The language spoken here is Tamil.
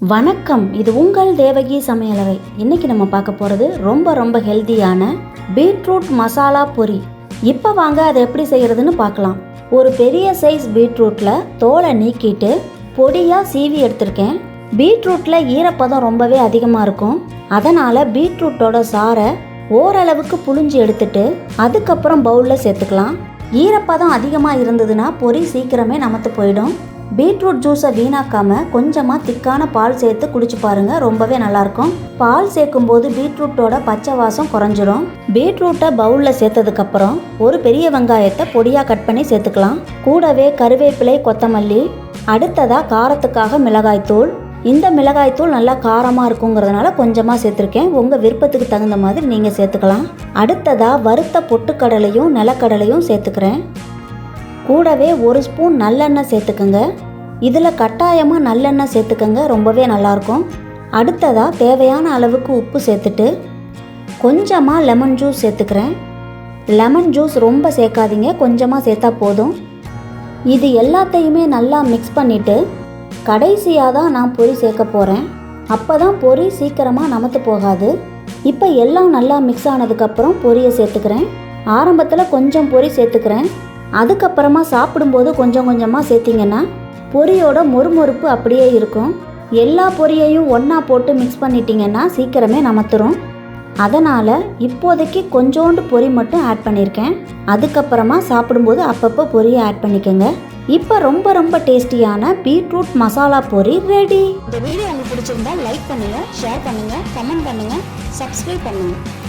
வணக்கம். இது உங்கள் தேவகி சமையலறை. இன்னைக்கு நம்ம பார்க்க போகிறது ரொம்ப ரொம்ப ஹெல்தியான பீட்ரூட் மசாலா பொரி. இப்போ வாங்க அதை எப்படி செய்கிறதுன்னு பார்க்கலாம். ஒரு பெரிய சைஸ் பீட்ரூட்டில் தோலை நீக்கிட்டு பொடியாக சீவி எடுத்திருக்கேன். பீட்ரூட்டில் ஈரப்பதம் ரொம்பவே அதிகமாக இருக்கும். அதனால் பீட்ரூட்டோட சாறை ஓரளவுக்கு புழிஞ்சு எடுத்துட்டு அதுக்கப்புறம் பவுலில் சேர்த்துக்கலாம். ஈரப்பதம் அதிகமாக இருந்ததுன்னா பொரி சீக்கிரமே நமத்து போயிடும். பீட்ரூட் ஜூஸை வீணாக்காம கொஞ்சமாக திக்கான பால் சேர்த்து குடிச்சு பாருங்க ரொம்பவே நல்லாயிருக்கும். பால் சேர்க்கும் போது பீட்ரூட்டோட பச்சை வாசம் குறைஞ்சிரும். பீட்ரூட்டை பவுலில் சேர்த்ததுக்கப்புறம் ஒரு பெரிய வெங்காயத்தை பொடியாக கட் பண்ணி சேர்த்துக்கலாம். கூடவே கருவேப்பிலை கொத்தமல்லி அடுத்ததாக காரத்துக்காக மிளகாய்த்தூள். இந்த மிளகாய்த்தூள் நல்லா காரமாக இருக்குங்கிறதுனால கொஞ்சமாக சேர்த்துருக்கேன். உங்கள் விருப்பத்துக்கு தகுந்த மாதிரி நீங்கள் சேர்த்துக்கலாம். அடுத்ததாக வறுத்த பொட்டுக்கடலையும் நிலக்கடலையும் சேர்த்துக்கிறேன். கூடவே ஒரு ஸ்பூன் நல்லெண்ணெய் சேர்த்துக்கோங்க. இதில் கட்டாயமாக நல்லெண்ணெய் சேர்த்துக்கோங்க ரொம்பவே நல்லாயிருக்கும் அடுத்ததாக தேவையான அளவுக்கு உப்பு சேர்த்துட்டு கொஞ்சமாக லெமன் ஜூஸ் சேர்த்துக்கிறேன். லெமன் ஜூஸ் ரொம்ப சேர்க்காதீங்க கொஞ்சமாக சேர்த்தா போதும். இது எல்லாத்தையுமே நல்லா மிக்ஸ் பண்ணிவிட்டு கடைசியாக தான் நான் பொரி சேர்க்க போகிறேன் அப்போ தான் பொரி சீக்கிரமாக நமத்து போகாது. இப்போ எல்லாம் நல்லா மிக்ஸ் ஆனதுக்கப்புறம் பொரியை சேர்த்துக்கிறேன். ஆரம்பத்தில் கொஞ்சம் பொரி சேர்த்துக்கிறேன். அதுக்கப்புறமா சாப்பிடும்போது கொஞ்சம் கொஞ்சமாக சேர்த்திங்கன்னா பொரியோட மொறுமொறுப்பு அப்படியே இருக்கும். எல்லா பொரியையும் ஒன்றா போட்டு மிக்ஸ் பண்ணிட்டீங்கன்னா சீக்கிரமே நமத்துரும். அதனால் இப்போதைக்கு கொஞ்சோண்டு பொரி மட்டும் ஆட் பண்ணியிருக்கேன் அதுக்கப்புறமா சாப்பிடும்போது அப்பப்போ பொரியை ஆட் பண்ணிக்கோங்க. இப்போ ரொம்ப ரொம்ப டேஸ்டியான பீட்ரூட் மசாலா பொரி ரெடி இந்த வீடியோ உங்களுக்கு பிடிச்சிருந்தா லைக் பண்ணுங்கள் ஷேர் பண்ணுங்கள் கமெண்ட் பண்ணுங்கள் சப்ஸ்கிரைப் பண்ணுங்கள்